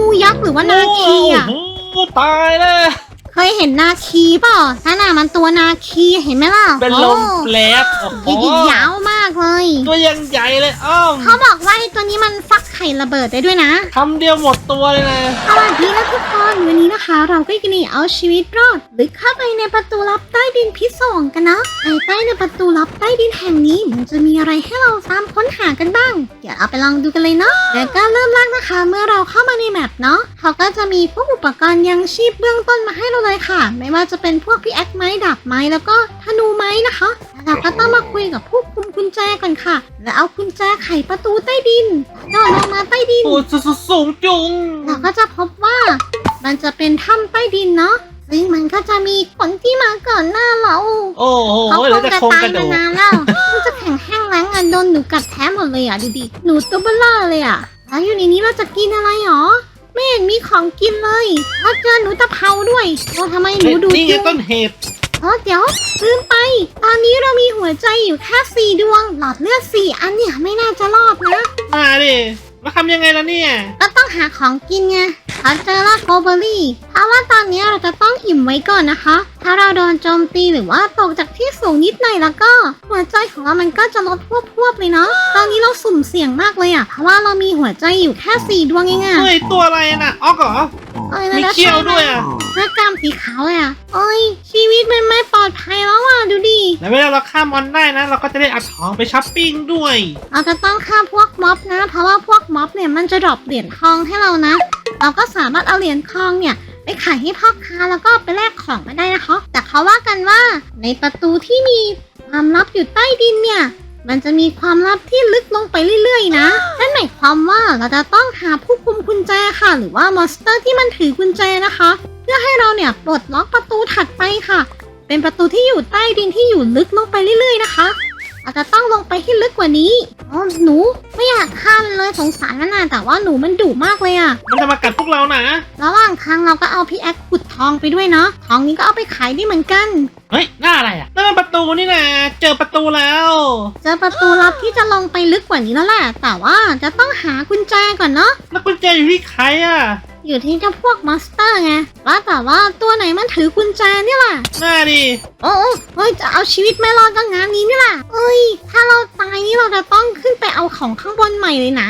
งูยักษ์หรือว่านาคีอะ โโหตายแล้ว เคยเห็นนาคีเปล่านั่นน่ะมันตัวนาคีเห็นไหมล่ะเป็นลมโอ้แปลบโอ้โหยิงๆยาวมากเลย ตัวยังใหญ่เลยอ้อมเขาบอกว่าไอ้ตัวนี้มันฟักไข่ระเบิดได้ด้วยนะ คำเดียวหมดตัวเลยนะ สวัสดีนะทุกคนวันนี้นะคะ เราก็จะหนีเอาชีวิตรอดหรือเข้าไปในประตูลับใต้ดินพิศวงกันนะภายใต้ในประตูลับใต้ดินแห่งนี้มันจะมีอะไรให้เราตามค้นหากันบ้าง เดี๋ยวเอาไปลองดูกันเลยเนาะแล้วก็เริ่มแรกนะคะ เมื่อเราเข้ามาในแมปเนาะเขาก็จะมีพวกอุปกรณ์ยังชีพเบื้องต้นมาให้เราเลยค่ะ ไม่ว่าจะเป็นพวกพิแอคไม้ดาบไม้แล้วก็ธนูไม้นะคะแล้วเราก็ต้องมาคุยกับผู้คุมกุญแจก่อนค่ะ แล้วเอากุญแจไขประตูใต้ดินโดดลงมาใต้ดินโอ้สุดสูงจุงเราก็จะพบว่ามันจะเป็นถ้ำใต้ดินเนาะซึ่งมันก็จะมีคนที่มาก่อนหน้าเราโอ้โหเขาคเหลืงอแต่จะโครงตากยระดูมากนานแล้วมันจะแข็งแห้งแล้งอันโดนหนูกัดแท้หมดเลยอะดูดิหนูตัวเบลอเลยอะแล้วอยู่ในนี้เราจะกินอะไรหรอ ไม่เห็นมีของกินเลยแล้วเจอหนูตะเภาด้วยโอ้ทำไมหนูดูนี่ไงจุงต้นเหตุโอ้เดี๋ยวลืมไป ตอนนี้เรามีหัวใจอยู่แค่สี่ดวง หลอดเลือดสี่อันเนี่ยไม่น่าจะรอดนะมาดิมาทำยังไงล่ะเนี่ยก็ต้องหาของกินไงเขาเจอลาโกเบอรี่เพราะว่าตอนนี้เราจะต้องอิ่มไว้ก่อนนะคะ ถ้าเราโดนโจมตีหรือว่าตกจากที่สูงนิดหน่อยแล้วก็หัวใจของเรามันก็จะลดพวบพวบๆเลยเนาะ ตอนนี้เราสุ่มเสี่ยงมากเลยอะเพราะว่าเรามีหัวใจอยู่แค่สี่ดวงเองอะเฮ้ยตัวอะไรน่ะออกเหรอ เอ้ยมีแล้วเขี้ยวด้วยอะหน้ากล้ามสีขาวเลยอะเอ้ย ชีวิตมันไม่ปลอดภัยแล้วอะดูดิ แล้วเวลาเราฆ่ามอนได้นะ เราก็จะได้เอาทองไปช้อปปิ้งด้วยเราจะต้องฆ่าพวกม็อบนะ เพราะว่าพวกม็อบเนี่ยมันจะดรอปเหรียญทองให้เรานะ เราก็สามารถเอาเหรียญทองเนี่ยไป ขายให้พ่อค้าแล้วก็ไปแลกของมาได้นะคะ แต่เขาว่ากันว่าในประตูที่มีความลับอยู่ใต้ดินเนี่ยมันจะมีความลับที่ลึกลงไปเรื่อยๆ นะ นั่นหมายความว่าเราจะต้องหาผู้คุมกุญแจค่ะ หรือว่ามอนสเตอร์ที่มันถือกุญแจนะคะ เพื่อให้เราเนี่ยปลดล็อกประตูถัดไปค่ะ เป็นประตูที่อยู่ใต้ดินที่อยู่ลึกลงไปเรื่อยๆ นะคะ อาจจะต้องลงไปที่ลึกกว่านี้อ๋อหนูไม่อยากฆ่ามันเลยสงสารมันนะแต่ว่าหนูมันดุมากเลยอะมันจะมากัดพวกเรานะระหว่างทางเราก็เอาพี่แอคขุดทองไปด้วยเนาะทองนี้ก็เอาไปขายได้เหมือนกัน เฮ้ยหน้าอะไรอะนั่นมันประตูนี่นะเจอประตูแล้ว เจอประตูลับที่จะลงไปลึกกว่านี้แล้วแหละแต่ว่าจะต้องหากุญแจก่อนเนาะแล้วกุญแจอยู่ที่ใครอะ อยู่ที่เจ้าพวกมอนสเตอร์ไงว่าแต่ว่าตัวไหนมันถือกุญแจเนี่ยล่ะหน้าดิโอ้โอ้เฮ้ยจะเอาชีวิตไม่รอดก็งานนี้นี่แหละเอ้ย ถ้าเราตายนี่เราจะต้องขึ้นไปเอาของข้างบนใหม่เลยนะ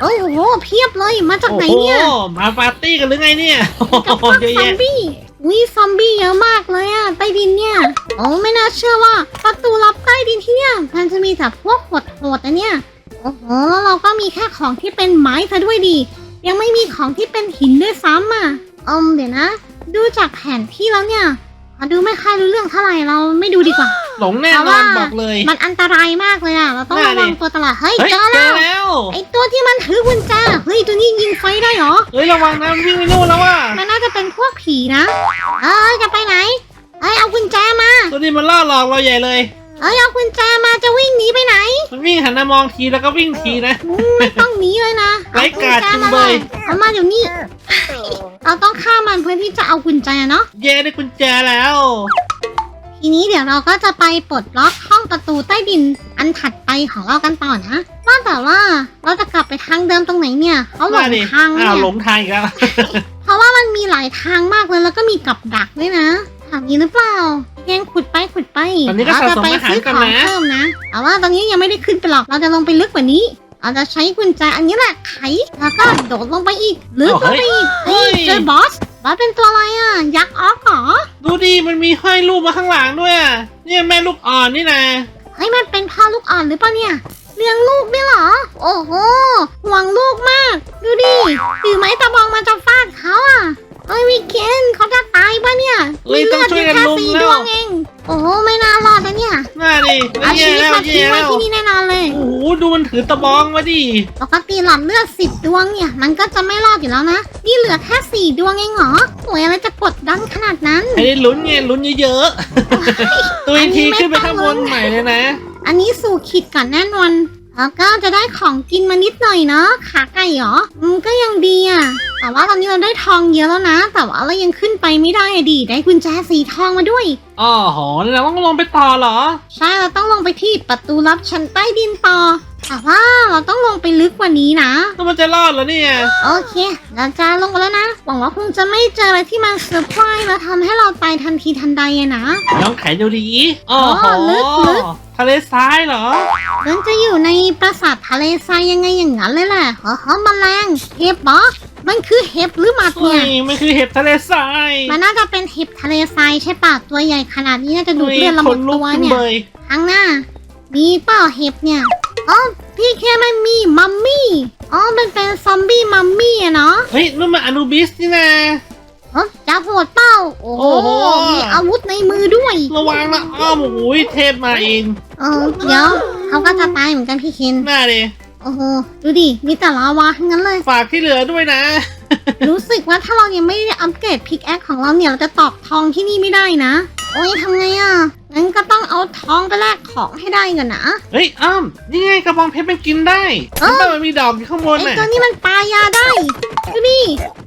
โอ้โหเพียบเลยมาจากโอ้ไหนโหเนี่ยมาปาร์ตี้กันหรือไงเนี่ยโอ้กับโหพวกเยอะซอมแยะบี้วิซอมบี้เยอะมากเลยอะใต้ดินเนี่ยโอ้ไม่น่าเชื่อว่า ประตูลับใต้ดินที่เนี่ยมันจะมีแต่พวกโหดๆนะเนี่ยโอ้โหแล้วเราก็มีแค่ของที่เป็นไม้ซะด้วยดี ยังไม่มีของที่เป็นหินด้วยซ้ำอะอืมเดี๋ยวนะ ดูจากแผนที่แล้วเนี่ยอะดูไม่ค่อยรู้เรื่องเท่าไหร่เราไม่ดูดีกว่า หลงแน่เพนราะอว่านบอกเลย มันอันตรายมากเลยอะ เราต้องน่าระวังดิตัวตลอด เฮ้ยเฮ้ยเจอเจแล้อวแล้วไอตัวที่มันถือกุญแจเฮ้ยตัวนี้ยิงไฟได้เหรอ เฮ้ยระวังนะมันวิ่งไปนู่นแล้วว่ะ มันน่าจะเป็นพวกผีนะ เอ้ยจะไปไหนเอ้ยเอากุญแจมา ตัวนี้มันล่อหลอกเราใหญ่เลย เอ้ยเอากุญแจมาจะวิ่งหนีไปไหน มันวิ่งหันมามองทีแล้วก็วิ่งทีนะอืมไม่ต้องหนีเลยนะไร้กาดเอจุงกุญเบแจยมาเอามาเดี๋ยวนี้เราต้องฆ่ามันเพื่อที่จะเอากุญแจเนาะ เย่ได้กุญแจแล้ว ทีนี้เดี๋ยวเราก็จะไปปลดล็อกห้องประตูใต้ดินอันถัดไปของเรากันต่อนะว่าแต่ว่าเราจะกลับไปทางเดิมตรงไหนเนี่ยเขาหลมางดิทางอ้าวเนี่ยหลงทางอีกแล้ว เพราะว่ามันมีหลายทางมากเลยแล้วก็มีกับดักด้วยนะทางนี้หรือเปล่า ยังขุด ไปขุดไปตอนนี้ก็เราสะจะสมไปอาหารซื้อกัขนองนะ เพิ่มนะแต่ว่าตอนนี้ยังไม่ได้ขึ้นไปหรอก เราจะลงไปลึกกว่านี้ เราจะใช้กุญแจอันนี้แหละไข แล้วก็โดดลงไปอีกลึกลงไปอีกเฮ้เฮ้ยยเจอบอส บอสเป็นตัวอะไรอะ ยักษ์ออฟเหรอดูดิมันมีห้อยรูปมาข้างหลังด้วยอะเนี่ยแม่ลูกอ่อนนี่นะเฮ้ยมันเป็นพ่อลูกอ่อนหรือเปล่าเนี่ย เลี้ยงลูกด้วยเหรอ โอ้โหห่วงลูกมาก ดูดิถือไม้ตะบองมาจะฟาดเขาอะ เฮ้ยวิกเคนเขาจะตายปะเนี่ยเฮ้ยมีต้องเลือดช่อวยยู่กันแค่ลุมสี่แล้ดววงเอง โอ้โหไม่น่ารอดนะเนี่ยน่าดิเอาชีแย่วิตแล้วมาทิ้งแย่ไว้แล้วที่นี่แน่นอนเลย โอ้โหดูมันถือตะบองมาดิปกติหลอดเลือดสิบดวงเนี่ย มันก็จะไม่รอดอยู่แล้วนะ นี่เหลือแค่สี่ดวงเองเหรอโอ้ยอะไรจะกดดันขนาดนั้น ไอ้ลุ้นไงลุ้นเยอะๆ ตัวอีกทีขึ้นไปข้างบนใหม่เลยนะ อันนี้สู่ขีดก่อนแน่นอน แล้วก็จะได้ของกินมานิดหน่อยเนาะขาไก่เหรออืมก็ยังดีอะ แต่ว่าตอนนี้เราได้ทองเยอะแล้วนะ แต่ว่าเรายังขึ้นไปไม่ได้อะดิได้กุญแจสีทองมาด้วย อ๋อโหเราต้องลงไปต่อเหรอ ใช่เราต้องลงไปที่ประตูลับชั้นใต้ดินต่อ แต่ว่าเราต้องลงไปลึกกว่านี้นะ แล้วมันจะรอดเหรอเนี่ย โอเคเราจะลงไปแล้วนะ หวังว่าคงจะไม่เจออะไรที่มันเซอร์ไพรส์แล้วทำให้เราตายทันทีทันใดอะนะลองไขดูดีโอ้โหอ๋อลึกลึก ทะเลทรายเหรอ มันจะอยู่ในปราสาททะเลทรายยังไงอย่างนั้นเลยแหละเหรอฮะแมลงเห็บบอมันคือเห็บหรือหมัดเฮ้เนี่ยยมันคือเห็บทะเลทรายมันน่าจะเป็นเห็บทะเลทรายใช่ปะตัวใหญ่ขนาดนี้น่าจะดูดเลือดเราหมดลุกตัวขึ้นเนี่ยเบยข้างหน้า มีเปล่าเห็บเนี่ย อ๋อพี่แค่มันมีมัมมี่อ๋อมันเป็นซอมบี้มัมมี่อะเนาะเฮ้ยนั่นมันอนูบิสนี่นะอ๋อจะโหดเปล่าโอ้โหโอ้โหมีอาวุธในมือด้วย ระวังนะอ้อมโอ้ยเทพมาเองเออเดี๋ยวเขาก็จะตายเหมือนกันพี่เคนหน้าดิโอ้โหดูดิมีแต่ลาวาทั้งนั้นเลย ฝากที่เหลือด้วยนะ รู้สึกว่าถ้าเรายังไม่ได้อัปเกรดพิกแอคของเราเนี่ยเราจะตอกทองที่นี่ไม่ได้นะ โอ้ยทำไงอะ งั้นก็ต้องเอาทองไปแลกของให้ได้ก่อนนะเฮ้ยอ้อมนี่ไงกระบองเพชรมันกินได้เอ้าแล้วมันมีดอกอยู่ข้างบนไอ้น่ะตัวนี้มันปลายาได้ดูดิ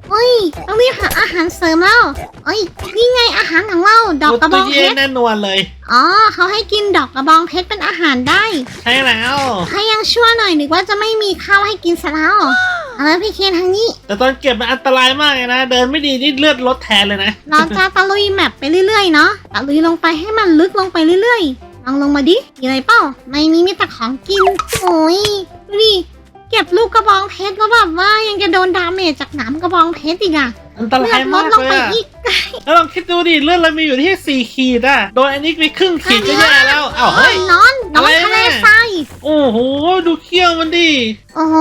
โอ้ยต้องรีบหาอาหารเสริมแล้วโอ้ยนี่ไงอาหารของเราดอกกระบตัวองเพเย็นชรแน่นวนเลยอ๋อเขาให้กินดอกกระบองเพชรเป็นอาหารได้ ใช่แล้วให้ยังชั่วหน่อยนึกว่าจะไม่มีข้าวให้กินซะแล้ว เอาละพี่เคนทางนี้แต่ตอนเก็บมันอันตรายมากเลยนะ เดินไม่ดีนี่เลือดลดแทนเลยนะ เราจะตะลุยแมปไปเรื่อยๆเนาะตะลุยลงไปให้มันลึกลงไปเรื่อยๆลองลงมาดิมีอะไรเปล่าไม่มีมีแต่ของกินโอ้ยดูดิเก็บลูกกระบองเพชรแล้วแบบว่ายังจะโดนดาเมจจากหนามกระบองเพชรอีกอะอันตเลืราอยดลมาดกลงเลยไปอะอีก แล้วลองคิดดูดิเลือดเรามีอยู่ที่สี่ขีดอะโดนอันนี้ไปครึ่งขีดก็แย่แล้วอ้าวเฮ้ยนอนนออะไรนเนี่ยทะเลทรายโอ้โหดูเขี้ยวมันดิ โอ้โห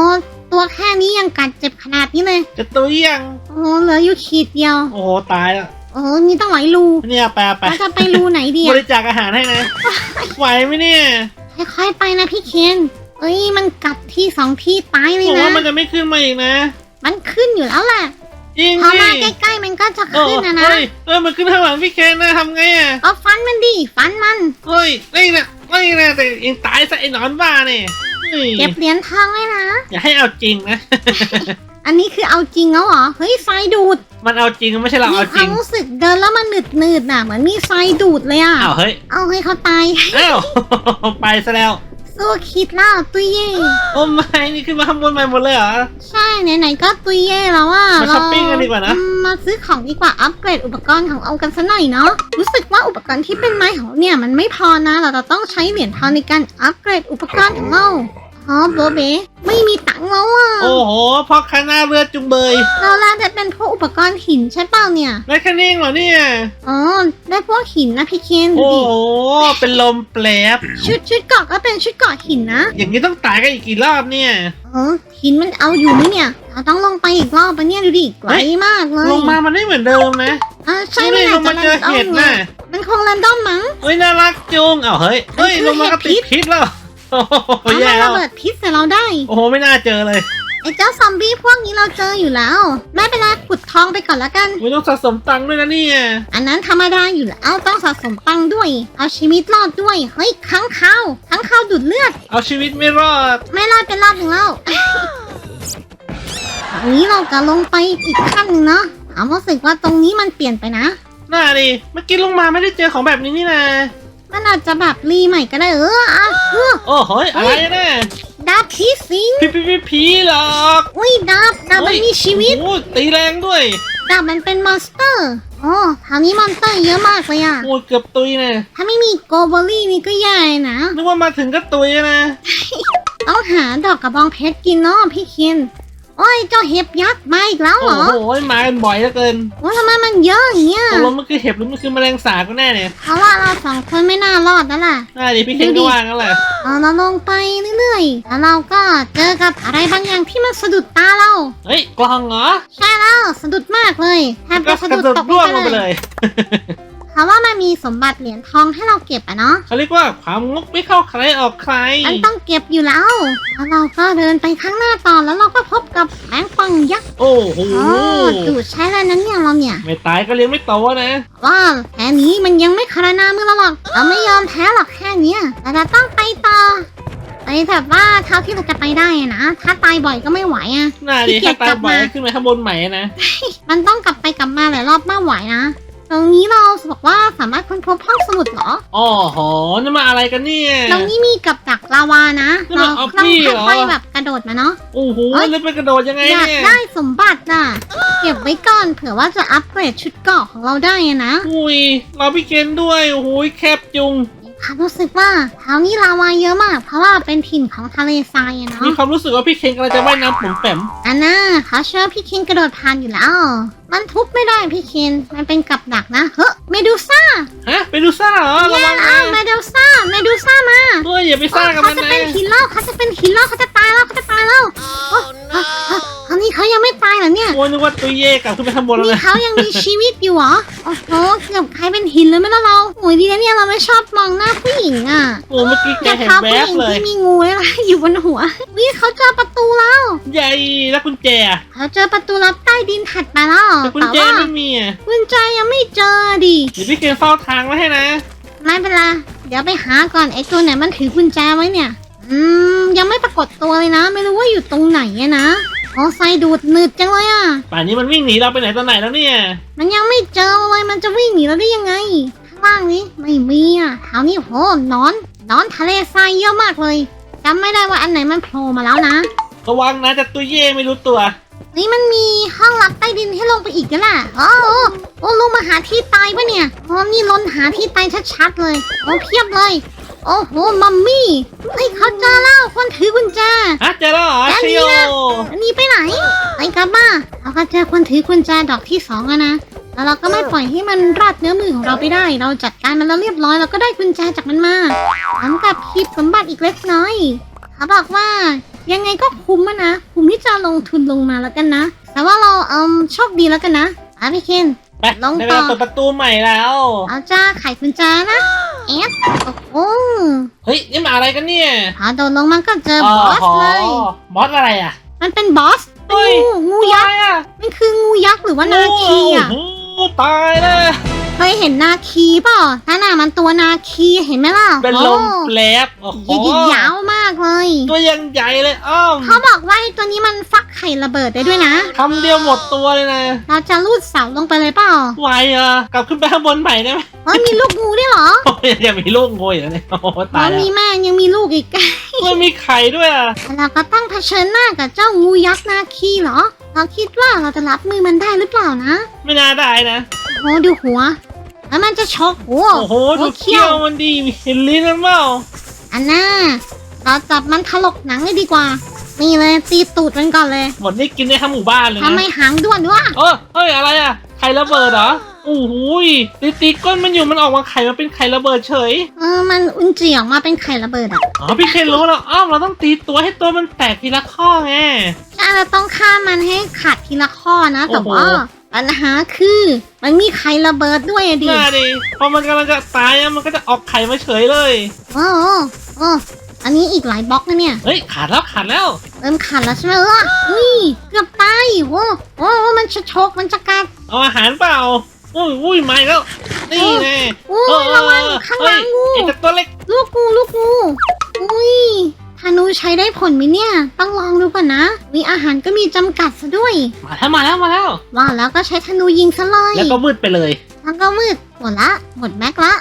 ตัวแค่นี้ยังกัดเจ็บขนาดนี้เลย จะตัวเยี่ยงโอ้โหเหลืออยู่ขีดเดียว โอ้โหตายแล้วโอ้โหนี่ต้องไหลรูเนี่ยแปลไปเราจะไปรูไหนดีบอะริจาคอาหารให้นะไหวไหมเนี่ยค่อยๆไปนะพี่เคนเอ้ยมันกัดที่สองที่ตายเลยผมนะ ว่ามันจะไม่ขึ้นมาอีกนะมันขึ้นอยู่แล้วแหละจริงพอดิมาใกล้ๆมันก็จะโอ้ขึ้นนะนะเฮ้ยเอ้ยมันขึ้นข้างหลังพี่เคนนะทำไงอะก็ฟันมันดิฟันมัน เฮ้ยนี่นะนี่นะแต่เองตายซะไอ้หนอนบ้าเนี่ย เฮ้ยเก็บเหรียญทองไว้นะ อย่าให้เอาจริงนะ อันนี้คือเอาจริงแล้วเหรอ เฮ้ยไฟดูด มันเอาจริงไม่ใช่เรามีเอาคจริวามงรู้สึกเดินแล้วมันหนืดหนืดๆน่ะ เหมือนมีไฟดูดเลยอะ อ้าวเฮ้ย เอาให้เขาตาย อ้าว ไปซะแล้ว สู้คิดแล้วตุยเย่โอ้ไม่นี่ขึ้นมาข้างบนใหม่หมดเลยเหรอ ใช่ไหนๆก็ตุยเย่แล้วอะมาช้อปปิ้งกันดีกว่านะ อืมมาซื้อของดีกว่าอัปเกรดอุปกรณ์ของเอากันซะหน่อยเนาะรู้สึกว่าอุปกรณ์ที่เป็นไม้ของเราเนี่ยมันไม่พอนะ เราจะต้องใช้เหรียญทองในการอัปเกรดอุปกรณ์ของเราอ๋อโบเบไม่มีตังค์ แล้วอะโอ้โหพ่อค้าหน้าเรือจุงเบยเราล่าจะเป็นพวกอุปกรณ์หินใช่เปล่าเนี่ยได้แค่นี้เหรอเนี่ยอ๋อได้พวกหินนะพี่เคนดูโอ้ดิโหเป็นลมแปลบชุดชุดเกาะก็เป็นชุดเกาะหินนะอย่างนี้ต้องตายกันอีกกี่รอบเนี่ย เออหินมันเอาอยู่ไหมเนี่ยเราต้องลงไปอีกรอบปะเนี่ยดูดิไกลมากเลยลงมามันไม่เหมือนเดิมนะอ่าใช่นี่ไม่ลงมาเจอเห็ดน่ะมันคงแรนดอมมั้ง เฮ้ยน่ารักจุงอ้าวเฮ้ยเฮ้ยลงมาก็ติดเห็ดพิษพิษแล้ว โอ้โหเอาแย่มาแล้ระวเบิดพิษใส่เราได้ โอ้โหไม่น่าเจอเลยไอ้เจ้าซอมบี้พวกนี้เราเจออยู่แล้ว ไม่เป็นไรขุดทองไปก่อนละกัน ไม่ต้องสะสมตังค์ด้วยนะเนี่ยอันนั้นธรรมดาอยู่แล้วต้องสะสมตังค์ด้วย เอาชีวิตรอดด้วย เฮ้ยค้างคาวค้างคาวดูดเลือด เอาชีวิตไม่รอดไม่รอดเป็นรอบถึงแล้วอันนี้เราจะลงไปอีกขั้นหนึ่งเนาะถามรู้สึกว่าตรงนี้มันเปลี่ยนไปนะ น่าดิเมื่อกี้ลงมาไม่ได้เจอของแบบนี้นี่นะ มันอาจจะแบบรีใหม่ก็ได้เอออะเออโอ้โหยอะไรนะดาบผีสิงพี่พี่พี่ผีหรอกอุ้ยดาบดาบมันมีชีวิตโอ้โหตีแรงด้วยดาบมันเป็นมอนสเตอร์อ๋อทางนี้มอนสเตอร์เยอะมากเลยอะโอ้ยเกือบตุยนะถ้าไม่มีโกเบอรี่นี่ก็แย่นะนึกว่ามาถึงก็ตุยนะ ต้องหาดอกกระบองเพชรกินเนาะพี่เคน โอ้ยเจ้าเห็บยักษ์มาอีกแล้วเหรโอ้อโหมากันบ่อยเหลือเกินโอ้ยทำไมมันเยอะอย่างเงี้ยตกลงมันคือเห็บหรือมันคือแมลงสาบก็แน่เนี่ยเพราะว่าเราสองคนไม่น่ารอดแล้วล่ะ น่าดิพี่เคนก็ว่างั้นแหละเอาเราลงไปเรื่อยๆ แล้วเราก็เจอกับอะไรบางอย่างที่มันสะดุดตาเรา เฮ้ยกล่องเหรอใช่แล้วสะดุดมากเลยแทบก็จะสะกระดุดโดดตกร่วงไปลงไปเลเลยยเพ ราะว่ามันมีสมบัติเหรียญทองให้เราเก็บอะเนาะเขาเรียกว่าความงกไม่เข้าใครออกใคร มันต้องเก็บอยู่แล้ว แล้วเราก็เดินไปข้างหน้าต่อแล้วเราก็พบกับแมงป่องยักษ์โอ้โหโอ้ดูดใช้แล้วนั้นเนี่ยเราเนี่ยไม่ตายก็เลี้ยงไม่โตนะว่าแค่นี้มันยังไม่คารนามือเราหรอกเราไม่ยอมแพ้หรอกแค่เนี้ยแต่เราต้องไปต่อไปแบบว่าเท่าที่เราจะไปได้อะนะ ถ้าตายบ่อยก็ไม่ไหวอะน่าดิขี้เกียถ้าจตากลับบ่อยมาขึ้นไปข้างบนใหม่นะ มันต้องกลับไปกลับมาหลายรอบมากไหวนะ ตรงนี้เราบอกว่าสามารถค้นพบห้องสมุดเหรออ๋อโหนี่มาอะไรกันเนี่ย ตรงนี้มีกับดักลาวานะนี่มันเราออฟต้องฟี่เหรอค่อยๆแบบกระโดดมาเนาะ โอ้โหเฮ้ย แล้วไปกระโดดยังไงอยากเนี่ยได้สมบัติน่ะ เก็บไว้ก่อนเผื่อว่าจะอัปเกรดชุดเกราะของเราได้อะนะอุ้ยเราพี่เคนด้วยโอ้โหแคบจุง ค่ะรู้สึกว่าแถวนี้ลาวาเยอะมาก เพราะว่าเป็นถิ่นของทะเลทรายอะเนาะมีความรู้สึกว่าพี่เคนกำลังจะว่ายน้ำผมแปมอันน่ะเขาเชื่อพี่เคนกระโดดผ่านอยู่แล้ว มันทุบไม่ได้พี่เคนมันเป็นกับดักนะ เฮ้เมดูซ่าฮะไปดูซ่าเหรอระเนี่ยวังอ้านะวเมดูซ่าเมดูซ่ามาเฮ้ยอย่าไปซ่ากับเขามันจะนะเป็นหินแล้วเขาจะเป็นหินแล้วเขาจะตายแล้วเขาจะตายแล้ว โอ้ยนึกว่าตัวเย่กลับขึ้นไปข้างบนแล้วนี่นะเขายังมีชีวิตอยู่เหรอ โอ้โหเกือบกลายเป็นหินเลยไหมล่ะเราโอ้ยดีนะเนี่ยเราไม่ชอบมองหน้าผู้หญิงอะโอ้เมื่อกี้แกอยากเห็นท้าแวผู้หบญิงเลย ที่มีงูเลยล่ะอยู่บนหัววิเขาเจอประตูแล้วใหญ่แล้วกุญแจอะเขาเจอประตูลับใต้ดินถัดมาแล้วแต่กุญแต่แจว่าไม่มีอะกุญแจยังไม่เจอดิเดี๋ยวพี่เคนเฝ้าทางไว้ให้นะไม่เป็นไรเดี๋ยวไปหาก่อนไอ้ตัวไหนมันถือกุญแจไว้เนี่ย อืมยังไม่ปรากฏตัวเลยนะ ไม่รู้ว่าอยู่ตรงไหนอะนะ โอ้ไฟดูดหนืดจังเลยอะป่านนี้มันวิ่งหนีเราไปไหนตอนไหนแล้วเนี่ย มันยังไม่เจอเลยมันจะวิ่งหนีเราได้ยังไง ข้างล่างนี้ไม่มีอะแถวนี้โหนอนนอนทะเลทรายเยอะมากเลยจำไม่ได้ว่าอันไหนมันโผล่มาแล้วนะ ระวังนะแต่ตัวเย่ไม่รู้ตัว นี่มันมีห้องลับใต้ดินให้ลงไปอีกแล้วล่ะโอ้โอ้โอ้ลงมาหาที่ตายปะเนี่ยโอ้นี่ลนหาที่ตายชัดๆเลยโอ้เพียบเลย โอ้โห มัมมี่เฮ้ยเขาเจอแล้วคนถือกุญแจฮะเจอแล้วเหรอแล้วชินี่โยนะอันนี้ไปไหนไปกลับมาเราก็เจอคนถือกุญแจดอกที่สองแล้วนะ แล้วเราก็ไม่ปล่อยให้มันราดเนื้อมือของเราไปได้ เราจัดการมันแล้วเรียบร้อยเราก็ได้กุญแจจากมันมาพร้อมกับคลิปสมบัติอีกเล็กน้อย เขาบอกว่ายังไงก็คุ้มอะนะ คุ้มที่จะลงทุนลงมาแล้วกันนะ แต่ว่าเราเอืมโชคดีแล้วกันนะอะพี่เคน ไปลงได้เวต่อลาเปิดประตูใหม่แล้วเอาจ้าไขกุญแจนะ เอฟโอ้โหเฮ้ยนี่มาอะไรกันเนี่ยพอโดนลงมาก็เจอบอสเลย บอสอะไรอะ มันเป็นบอสเป็เฮ้นยงูงูยักษ์อะไรอะมันคืองูยักษ์หรือว่านาคีอะโอ้โหตายแล้ว เคยเห็นนาคีเปล่านั่นน่ะมันตัวนาคีเห็นไหมล่ะเป็นลมโอ้แลบโอ้โหยาวๆมากเลย ตัวยังใหญ่เลยอ้อมเขาบอกว่าไอ้ตัวนี้มันฟักไข่ระเบิดได้ด้วยนะ คำเดียวหมดตัวเลยนะเราจะลูดเสาลงไปเลยเปล่าไหวอะกลับขึ้นไปข้างบนใหม่ได้ไหมเฮ้ยมีลูกงูด้วยเหรอโอ้ยยังมีลูกโงยอยู่เนี่ยโอ้โหอ๋ตาอยแล้วมีแม่ยังมีลูกอีก มันมีไข่ด้วยอะเราก็ต้องเผชิญหน้ากับเจ้างูยักษ์นาคีเหรอ เราคิดว่าเราจะรับมือมันได้หรือเปล่านะ ไม่น่าได้นะ โอ้ดูหัว แล้วมันจะชกหัวโอ้โหดูเขี้ยวมันดีเห็นลิ้นมันเปล่าอันน่าเราจับมันถลกหนังเลยดีกว่า นี่เลยตีตูดมันก่อนเลยหมดนี่กินได้ทั้งหมู่บ้านเลยทำนะไมหางด้วนด้วยเออเฮ้ยอะไรอะไข่ระเบิดเหรอโอ้โหยตีตีก้นมันอยู่มันออกมาไข่มาเป็นไข่ระเบิดเฉยเออมันอุนจีออกมาเป็นไข่ระเบิดอะอ๋อพี่เคนรู้แล้วอ้อมเราต้องตีตัวให้ตัวมันแตกทีละข้อไงใช่เราต้องฆ่ามันให้ขาดทีละข้อนะ แต่โอ้โหว่า ปัญหาคือ มันมีไข่ระเบิดด้วยอะดิน่าดิพอมันกำลังจะตายอะมันก็จะออกไข่มาเฉยเลย โอ้โหโอ้อันนี้อีกหลายบล็อกนะเนี่ย เฮ้ยขาดแล้วขาดแล้ว เริ่มขาดแล้วใช่ไหมล่ะอุ้ยเกือบตายโอ้โอ้มันจะชกมันจะกัด เอาอาหารเปล่า อุ้ยอุ้ยมาอีกแล้ว นี่แน่โอ้ยระวังข้างหลังงู เฮ้ยไอ้เจ้าตัวเล็ก ลูกงูลูกงูอุ้ย ธนูใช้ได้ผลไหมเนี่ย ต้องลองดูก่อนนะ มีอาหารก็มีจำกัดซะด้วย มาแล้วมาแล้วมาแล้ว ว่าแล้วก็ใช้ธนูยิงซะเลยแล้วก็มืดไปเลย แล้วก็มืดหมดละ หมดแม็กละ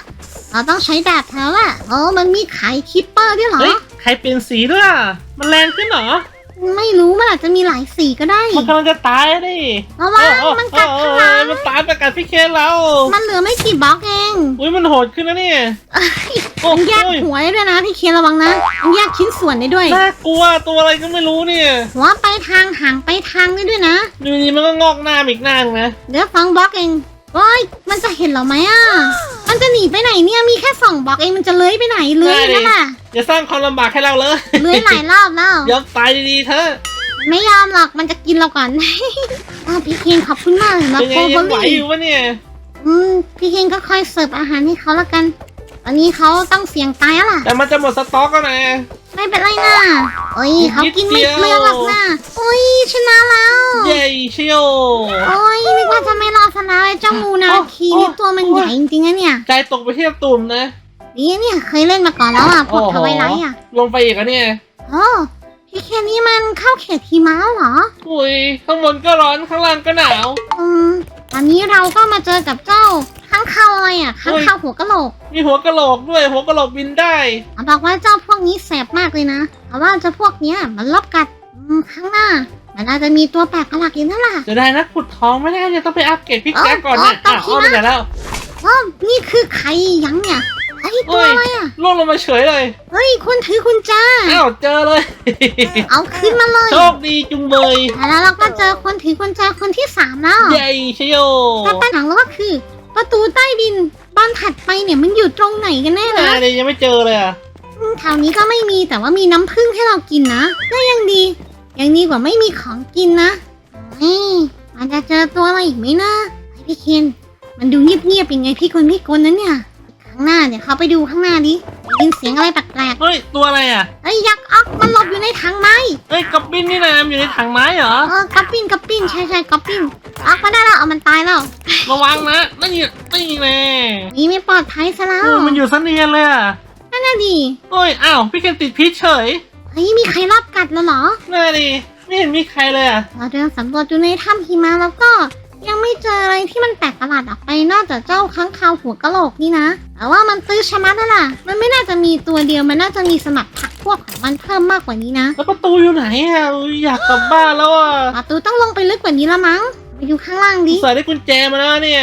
เราต้องใช้ดาบแล้วล่ะโอ้มันมีไข่คิปเปอร์ด้วยเหรอ เฮ้ย ใครเปลี่ยนสีด้วยอะมันแรงขึ้นเหรอ ไม่รู้มันอาจจะมีหลายสีก็ได้มันกำลังจะตายดิระวังเออมันกัดเอข้างอหลัเอองมันตายไปกัดพี่เคนเรา มันเหลือไม่กี่บล็อกเอง อุ้ยมันโหดขึ้นนะเนี่ย โอ้มันแยกยหัวได้ด้วยนะพี่เคียนระวังนะมันแยกชิ้นส่วนได้ด้วย น่ากลัวตัวอะไรก็ไม่รู้เนี่ยหัวไปทางหางไปทางได้ด้วยนะ อยู่ดีมันก็งอกหน้ามาอีกหน้านึงนะเหลือสองบล็อกเองโอ้ยมันจะเห็นเราไหมอะ มันจะหนีไปไหนเนี่ยมีแค่สองบล็อกเองมันจะเลื้อยไปไหนเลื้อยนั่นแหละอย่าสร้างความลำบากให้เราเลยเลื้อยหลายรอบแล้วยอมตายดีๆเถอะไม่ยอมหรอกมันจะกินเราก่อนอ้าวพี่เคนขอบคุณมากเลยนะเป็นไงโคยัเบงไหวลี่อยู่วะเนี่ยอืมพี่เคนก็คอยเสิร์ฟอาหารให้เขาละกันต อนนี้เขาต้องเสี่ยงตายแล้วล่ะ แต่มันจะหมดสต็อกแล้วนะ ไม่เป็นไรนะโอ้ยนิดเขากินไม่เดียวเปลืองหรอกนะโอ้ยชนะแล้ว เย้เชียวโอ้ยนึกว่าจะไม่รอดซะแล้วไอ้เจ้ามูนาคีโอ้นี่ตัวมันโอ้ใหญ่จริงๆนะเนี่ยใจตกไปที่ตุ่มนะ นี่เนี่ยเคยเล่นมาก่อนแล้วอะพวกทวายไลท์อะ ลงไปอีกอะเนี่ยโอ้พี่เคนนี่มันเข้าเขตทีม้าเหรอ อุ้ยข้างบนก็ร้อนข้างล่างก็หนาว อืมไปอนนี้เราก็มาเจอกับเจ้าข้างคาวอะไรอะข้างคาวหัวกะโหลกมีหัวกะโหลกด้วย หัวกะโหลกบินได้เขาบอกว่าเจ้าพวกนี้แสบมากเลยนะเพราะว่าเจ้าพวกเนี้ยมันลอบกัดอืมข้างหน้า มันอาจจะมีตัวแปลกประหลาดอยู่นั่นแหละจะได้นะขุดทองไม่ได้เนี่ยต้องไปอัปเกรดพิกแจ็คก่อนเนี่ยอ๋ออะอ๋ออ้อมไปไหนแล้วว้าวนี่คือใครยังเนี่ยไอ้ตัวอะไรอะล่วงลงมาเฉยเลย เฮ้ยคุณถือคุณจ้าอ้าวเจอเลย เอาขึ้นมาเลย โชคดีจุงเบยแล้วเราก็เจอคนถือกุญแจคนที่สามแล้ว เย้ชโยแต่ปัญหาเราก็คือ ประตูใต้ดินบ้านถัดไปเนี่ยมันอยู่ตรงไหนกันแน่อ่านะเดี๋ยวยังไม่เจอเลยอะอืมแถวนี้ก็ไม่มีแต่ว่ามีน้ำผึ้งให้เรากินนะก็ยังดี ยังดีกว่าไม่มีของกินนะนี่มันจะเจอตัวอะไรอีกไหมนะไอพี่เคน มันดูเงียบๆยังไงพี่คนพี่คนนั้นเนี่ย ข้างหน้าเดี๋ยวเขาไปดูข้างหน้าดิได้ยินเสียงอะไรแปลกเฮ้ย ตัวอะไรอะ ๆเอ้ยยักษ์ออกมันหลบอยู่ในถังไม้เฮ้ยกับบินนี่นะมันอยู่ในถังไม้เหรอ เออก๊อปปิ้นก๊อปปิ้นใช่ใช่ก๊อปปิ้นออกมาได้แล้วเอามันตายแล้วระวังนะนี่นี่แน่นี่ไม่ปลอดภัยซะแล้วโอ้มันอยู่เสนียนเลยอะนั่นน่ะดิโอ้ยอ้าวพี่เคนติดพิษเฉยเฮ้ยมีใครรอบกัดแล้วเหรอ น่าดิไม่เห็นมีใครเลยอะเราเดินสำรวจอยู่ในถ้ำหิมะแล้วก็ ยังไม่เจออะไรที่มันแปลกประหลาดออกไปนอกจากเจ้าค้างคาวหัวกะโหลกนี่นะ แต่ว่ามันตื้อชะมัดนั่นแหละมันไม่น่าจะมีตัวเดียว มันน่าจะมีสมัครพรรคพวกของมันเพิ่มมากกว่านี้นะ แล้วประตูอยู่ไหนอะอุ๊ยอยากกลับบ้านแล้วอะประตูต้องลงไปลึกกว่านี้ละมั้ง ไปดูข้างล่างดิ ใส่ได้กุญแจมาแล้วเนี่ย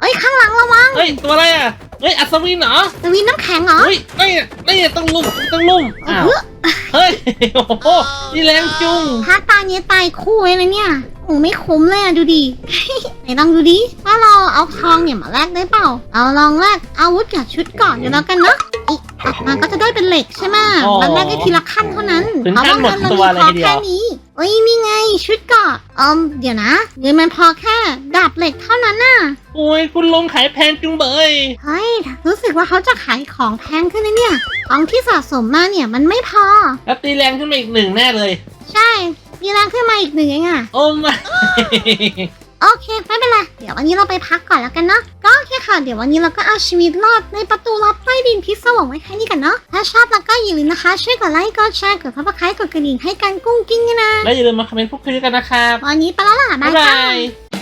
เอ้ยข้างหลังระวังเฮ้ยตัวอะไรอะ เฮ้ยอัศวินเหรอตะวินน้ำแข็งเหรอเฮ้ยนี่นี่ต้องลุ่มต้องลุ่มอ้าวเฮ้ยเฮ้ยโอ้โหนี่แรงจุง ถ้าตายเนี้ยตายคู่เลยนะเนี่ย โอ้ไม่คุ้มเลยอะดูดิ ไหนลองดูดิว่าเราเอาทองเนี่ยมาแลกได้เปล่า เราลองแลกอาวุธกับชุดก่อนเดี๋ยวแล้วกันเนาะอีกออกมาก็จะได้เป็นเหล็กใช่ไหมมันแลกได้ทีละขั้นเท่านั้นถึงเพราะขั้นว่าหมเงิดนเราตัวมีเลยพอทีเดียแค่วนี้เอ้ยนี่ไงชุดเกราะเอมเดี๋ยวนะเงินมันพอแค่ดาบเหล็กเท่านั้นน่ะโอ้ยคุณลงขายแพงจุงเบยเฮ้ยรู้สึกว่าเขาจะขายของแพงขึ้นนะเนี่ยของที่สะสมมาเนี่ยมันไม่พอ แล้วตีแรงขึ้นมาอีกหนึ่งแน่เลย ใช่ มีแรงขึ้นมาอีกหนึ่งเองอะโอ้มาโอเคไม่เป็นไรเดี๋ยววันนี้เราไปพักก่อนแล้วกันเนาะก็โอเคค่ะ เดี๋ยววันนี้เราก็เอาชีวิตรอดในประตูลับใต้ดินพิศวงไว้แค่นี้กันเนาะถ้าชอบแล้วก็อย่าลืมนะคะ ช่วยกดไลค์กดแชร์กดซับสไครต์กดกระดิ่งให้กันกุ้งกิ้งด้วยนะแล้วอย่าลืมมาคอมเมนต์พูดคุยกันนะครับวันนี้ไปแล้วล่ะบ๊าบ๊ายยบาบายย